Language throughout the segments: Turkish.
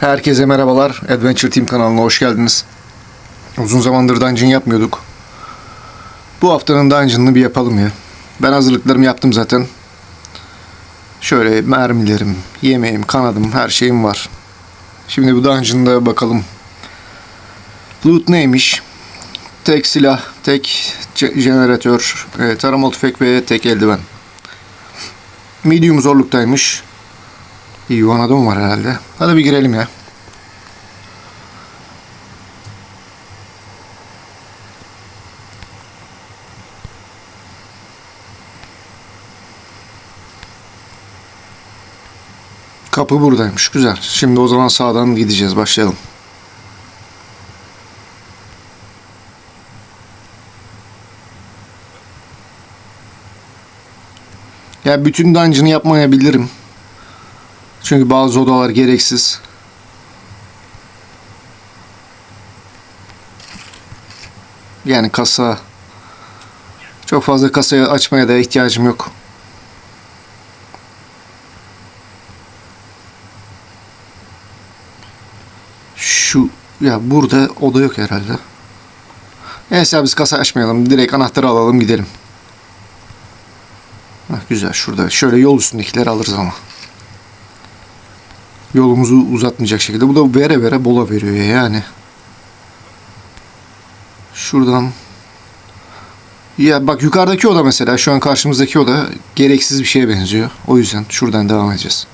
Herkese merhabalar. Adventure Team kanalına hoş geldiniz. Uzun zamandır dungeon yapmıyorduk. Bu haftanın dungeon'ını bir yapalım ya. Ben hazırlıklarımı yaptım zaten. Şöyle mermilerim, yemeğim, kanadım, her şeyim var. Şimdi bu dungeon'da bakalım. Loot neymiş? Tek silah, tek jeneratör, e, taramalı tüfek ve tek eldiven. Medium zorluktaymış. İyi adam var herhalde. Hadi bir girelim ya. Kapı buradaymış. Güzel. Şimdi o zaman sağdan gideceğiz. Başlayalım. Ya bütün dungeon'ı yapmayabilirim. Çünkü bazı odalar gereksiz. Yani kasa çok fazla kasayı açmaya da ihtiyacım yok. Şu ya burada oda yok herhalde. Neyse biz kasa açmayalım. Direkt anahtarı alalım gidelim. Heh, güzel şurada. Şöyle yol üstündekileri alırız ama. Yolumuzu uzatmayacak şekilde. Bu da vere vere bola veriyor ya yani. Şuradan. Ya bak yukarıdaki oda mesela şu an karşımızdaki oda gereksiz bir şeye benziyor. O yüzden şuradan devam edeceğiz.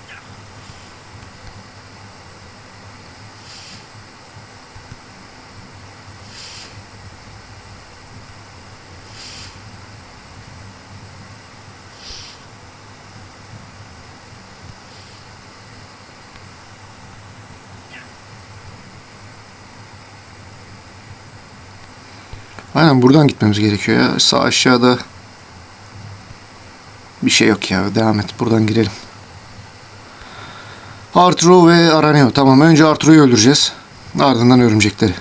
Aynen buradan gitmemiz gerekiyor ya. Sağ aşağıda bir şey yok ya. Devam et. Buradan girelim. Arturo ve Araneo. Tamam. Önce Arturo'yu öldüreceğiz. Ardından örümcekleri.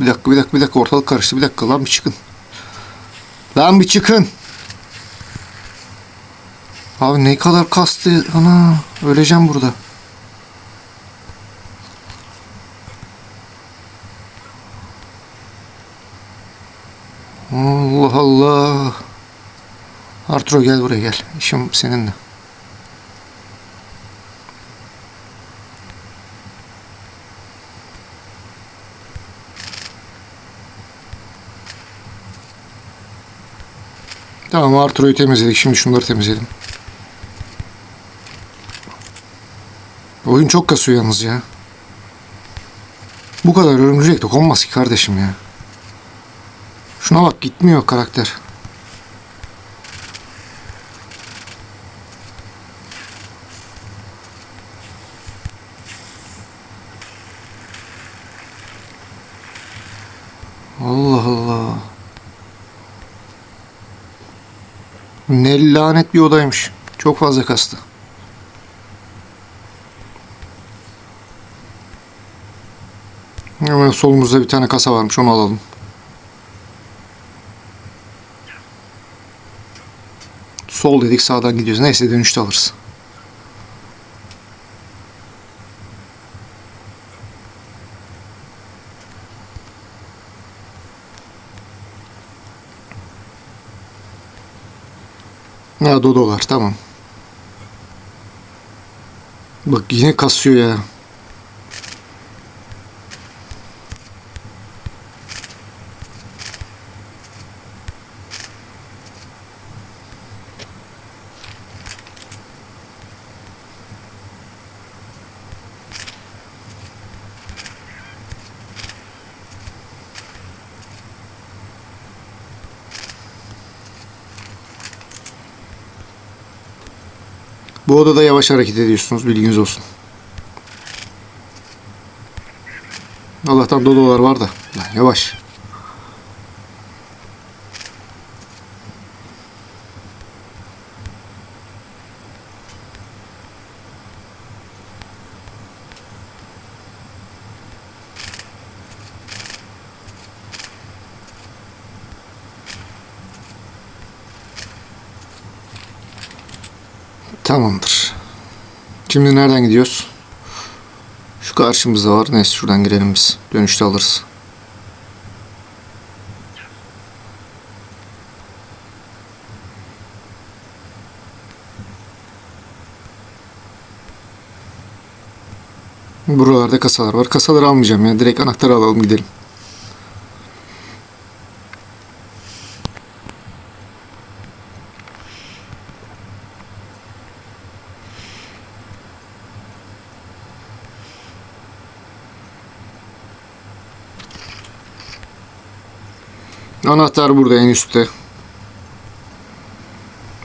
Bir dakika, bir dakika, bir dakika. Ortalık karıştı. Bir dakika. Lan bir çıkın. Lan bir çıkın. Abi ne kadar kastı. Ana. Öleceğim burada. Allah Allah. Arturo gel buraya gel. İşim seninle. Tamam Arturo'yu temizledik. Şimdi şunları temizleyelim. Oyun çok kasıyor yalnız ya. Bu kadar örümcek de konmaz ki kardeşim ya. Şuna bak gitmiyor karakter. Allah Allah. Ne lanet bir odaymış. Çok fazla kastı. Hemen solumuzda bir tane kasa varmış. Onu alalım. Sol dedik sağdan gidiyoruz. Neyse dönüşte alırız. Ha dodolar tamam. Bak yine kasıyor ya. Bu odada yavaş hareket ediyorsunuz bilginiz olsun. Allah'tan dodolar var da. Lan yavaş. Şimdi nereden gidiyoruz? Şu karşımızda var. Neyse şuradan girelim biz. Dönüşte alırız. Buralarda kasalar var. Kasaları almayacağım ya. Direkt anahtarı alalım gidelim. Anahtar burada en üstte.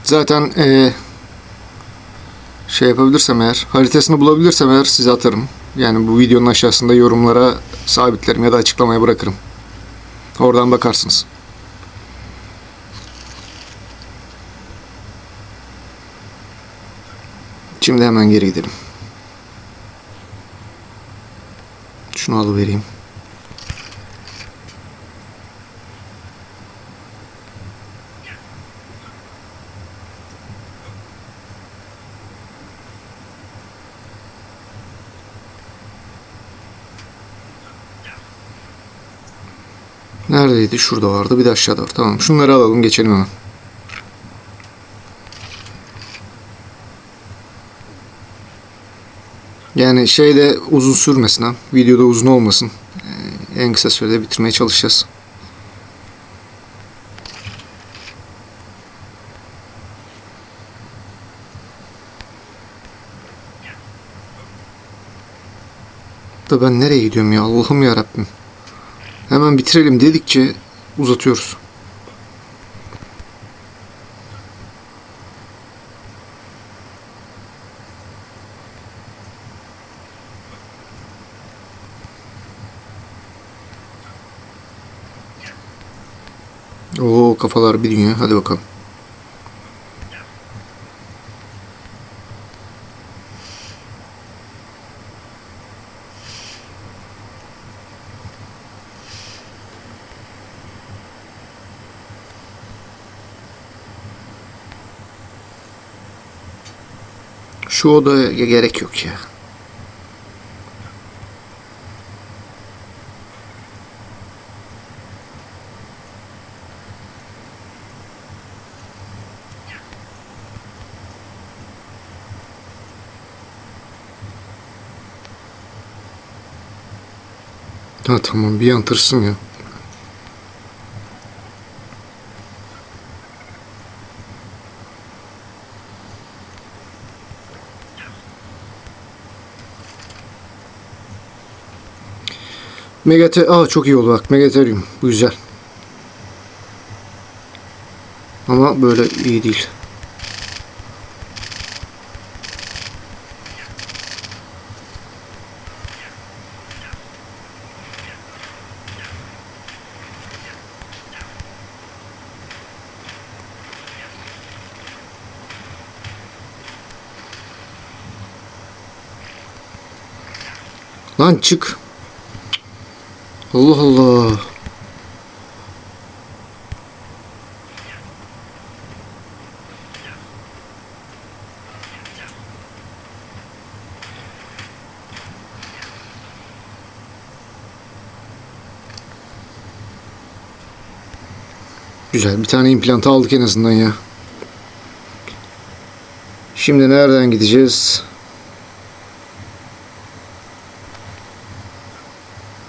Zaten eee, şey yapabilirsem eğer, haritasını bulabilirsem eğer size atarım. Yani bu videonun aşağısında yorumlara sabitlerim ya da açıklamaya bırakırım. Oradan bakarsınız. Şimdi hemen geri gidelim. Şunu alıvereyim. Neredeydi? Şurada vardı. Bir de aşağıda var. Tamam. Şunları alalım. Geçelim hemen. Yani şey de uzun sürmesin ha. Videoda uzun olmasın. Ee, en kısa sürede bitirmeye çalışacağız. Da ben nereye gidiyorum ya? Allah'ım ya Rabbim. Hemen bitirelim dedikçe uzatıyoruz. Oo kafalar bir dünya. Hadi bakalım. Şu odaya gerek yok ya. Ha tamam bir an ya. Megate Aa çok iyi oldu bak. Megatherium. Bu güzel. Ama böyle iyi değil. Lan çık. Allah Allah. Güzel bir tane implantı aldık en azından ya. Şimdi nereden gideceğiz?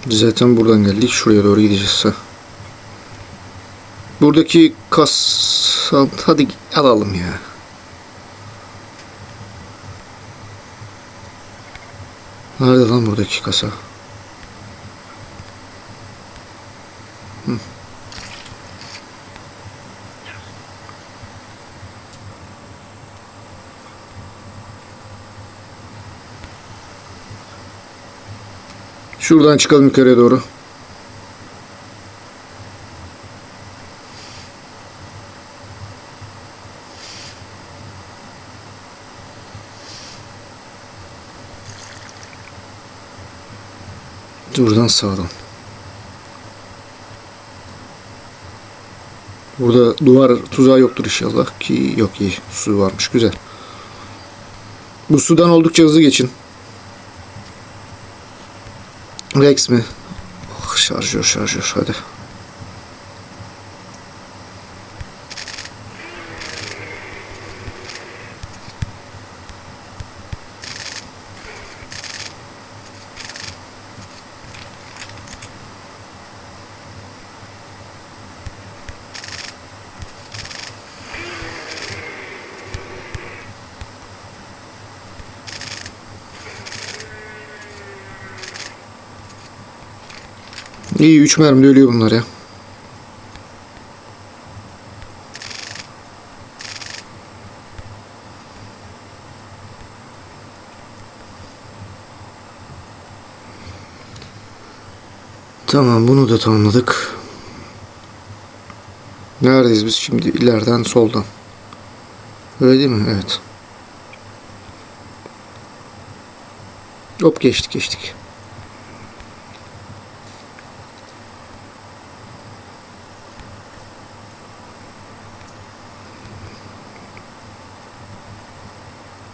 Zaten buradan geldik. Şuraya doğru gideceğiz. Buradaki kas... Hadi alalım ya. Nerede lan buradaki kasa? Hı. Şuradan çıkalım yukarıya doğru. Buradan sağdan. Burada duvar tuzağı yoktur inşallah ki yok iyi su varmış güzel. Bu sudan oldukça hızlı geçin. Rex mi? Oh, şarjör şarjör hadi. İyi 3 mermide ölüyor bunlar ya. Tamam bunu da tamamladık. Neredeyiz biz şimdi? İleriden soldan. Öyle değil mi? Evet. Hop geçtik geçtik.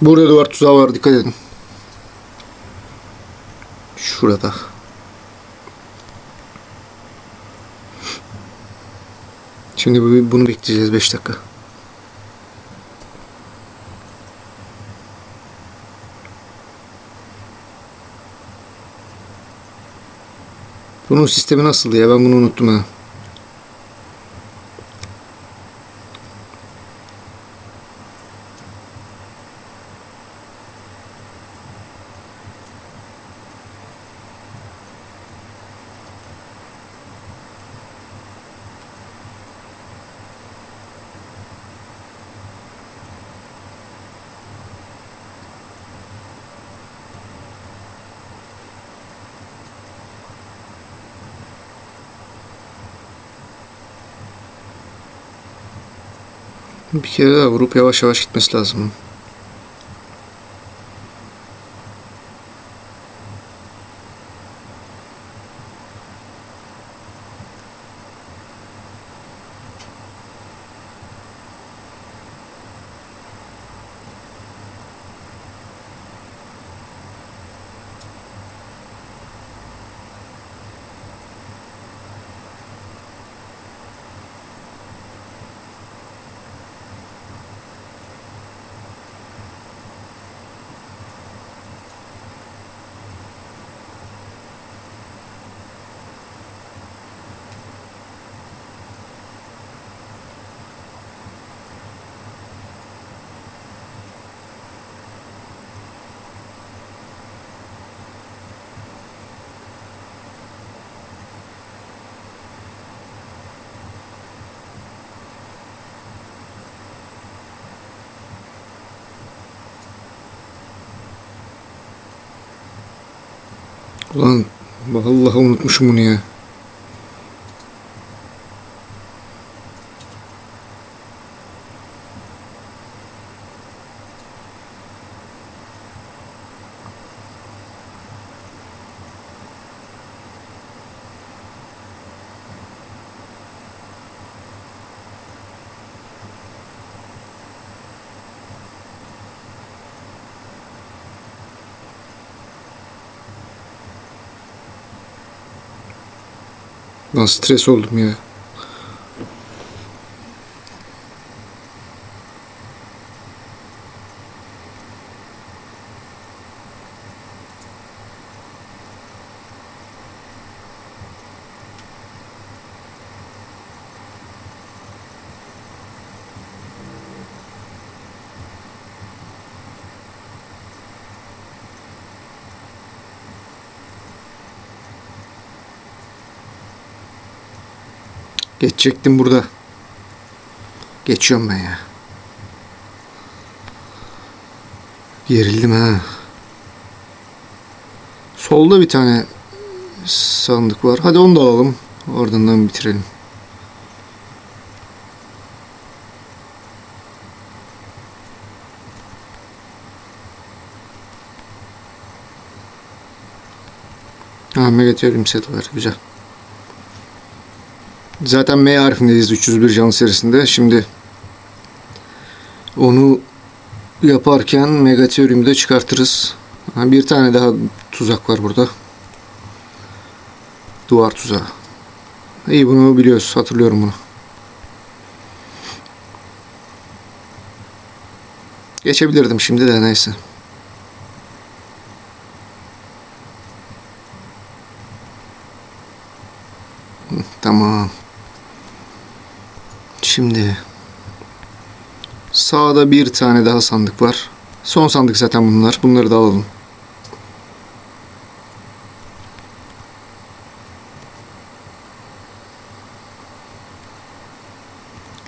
Burada duvar tuzağı var dikkat edin. Şurada. Şimdi bu- bunu bekleyeceğiz 5 dakika. Bunun sistemi nasıldı ya? Ben bunu unuttum ha. Bir kere daha vurup yavaş yavaş gitmesi lazım. Ulan vallahi unutmuşum bunu ya. Lan stres oldum ya. Geçecektim burada. Geçiyorum ben ya. Gerildim ha. Solda bir tane sandık var. Hadi onu da alalım. Ardından bitirelim. Ha Megatherium set var. Güzel. Zaten M harfindeyiz 301 can serisinde. Şimdi onu yaparken Megatherium'u da çıkartırız. Bir tane daha tuzak var burada. Duvar tuzağı. İyi bunu biliyoruz. Hatırlıyorum bunu. Geçebilirdim şimdi de neyse. Tamam. Şimdi sağda bir tane daha sandık var. Son sandık zaten bunlar. Bunları da alalım.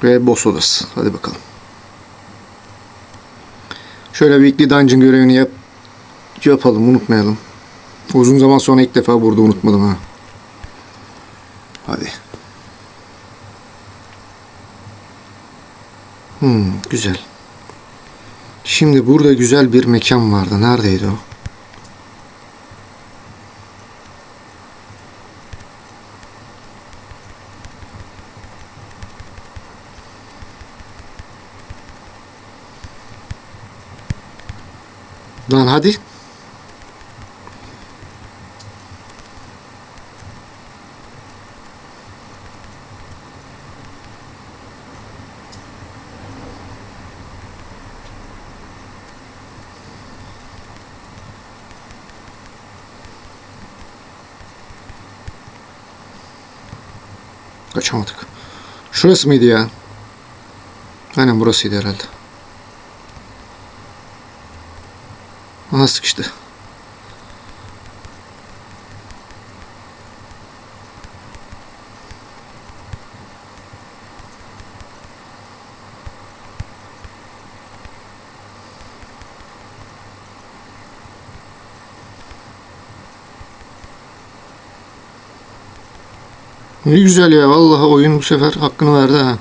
Ve boss odası. Hadi bakalım. Şöyle weekly dungeon görevini yap yapalım. Unutmayalım. Uzun zaman sonra ilk defa burada unutmadım ha. Hadi. Hmm, güzel. Şimdi burada güzel bir mekan vardı. Neredeydi o? Lan hadi. Kaçamadık. Şurası mıydı ya? Aynen burasıydı herhalde. Aha sıkıştı. Ne güzel ya vallahi oyun bu sefer hakkını verdi ha.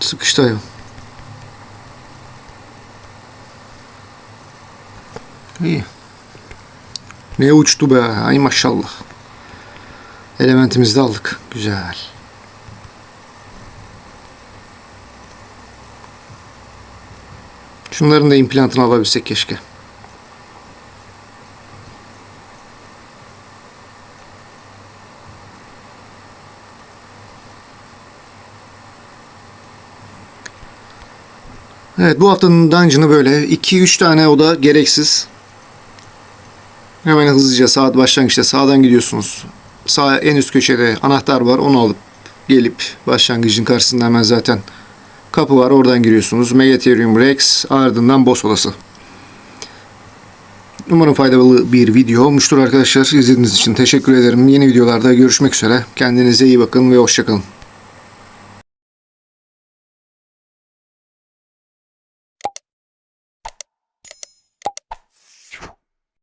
Sıkıştı. İyi. Ne uçtu be. Ay maşallah. Elementimizi de aldık. Güzel. Şunların da implantını alabilsek keşke. Evet bu haftanın dungeon'ı böyle. 2-3 tane oda gereksiz. Hemen hızlıca saat başlangıçta sağdan gidiyorsunuz. Sağ en üst köşede anahtar var. Onu alıp gelip başlangıcın karşısında hemen zaten kapı var. Oradan giriyorsunuz. Megatherium Rex ardından boss odası. Umarım faydalı bir video olmuştur arkadaşlar. İzlediğiniz için teşekkür ederim. Yeni videolarda görüşmek üzere. Kendinize iyi bakın ve hoşçakalın.